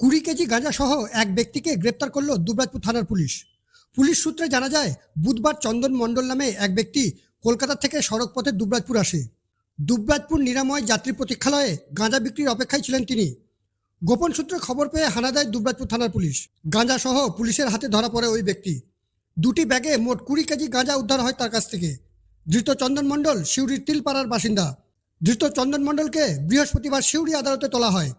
কুড়ি কেজি গাঁজা সহ এক ব্যক্তিকে গ্রেপ্তার করল দুবরাজপুর থানার পুলিশ। পুলিশ সূত্রে জানা যায়, বুধবার চন্দন মণ্ডল নামে এক ব্যক্তি কলকাতা থেকে সড়ক পথে দুবরাজপুর আসে। দুবরাজপুর নিরাময় যাত্রী প্রতীক্ষালয়ে গাঁজা বিক্রির অপেক্ষায় ছিলেন তিনি। গোপন সূত্রে খবর পেয়ে হানা দেয় দুবরাজপুর থানার পুলিশ। গাঁজা সহ পুলিশের হাতে ধরা পড়ে ওই ব্যক্তি। দুটি ব্যাগে মোট কুড়ি কেজি গাঁজা উদ্ধার হয় তার কাছ থেকে। ধৃত চন্দন মণ্ডল সিউড়ির তিলপাড়ার বাসিন্দা। ধৃত চন্দন মণ্ডলকে বৃহস্পতিবার সিউড়ি আদালতে তোলা হয়।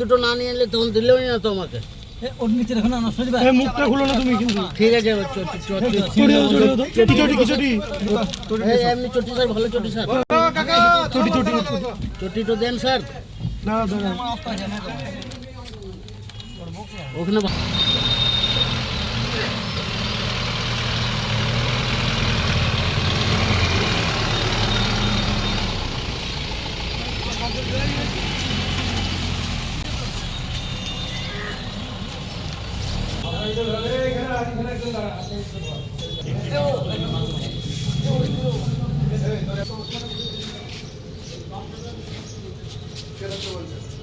দুটো না নিয়ে এলে তখন দিলেও না তো আমাকে ওর নিচে দেখো না নষ্ট হয়ে যাবে এই মুখটা খুলো না তুমি কিন্তু ঠিক আছে এমনি চটি স্যার ভালো চটি স্যার চটি চটি চটি তো দেন স্যার না দাঁড়া ওখানে ফেরত চলছে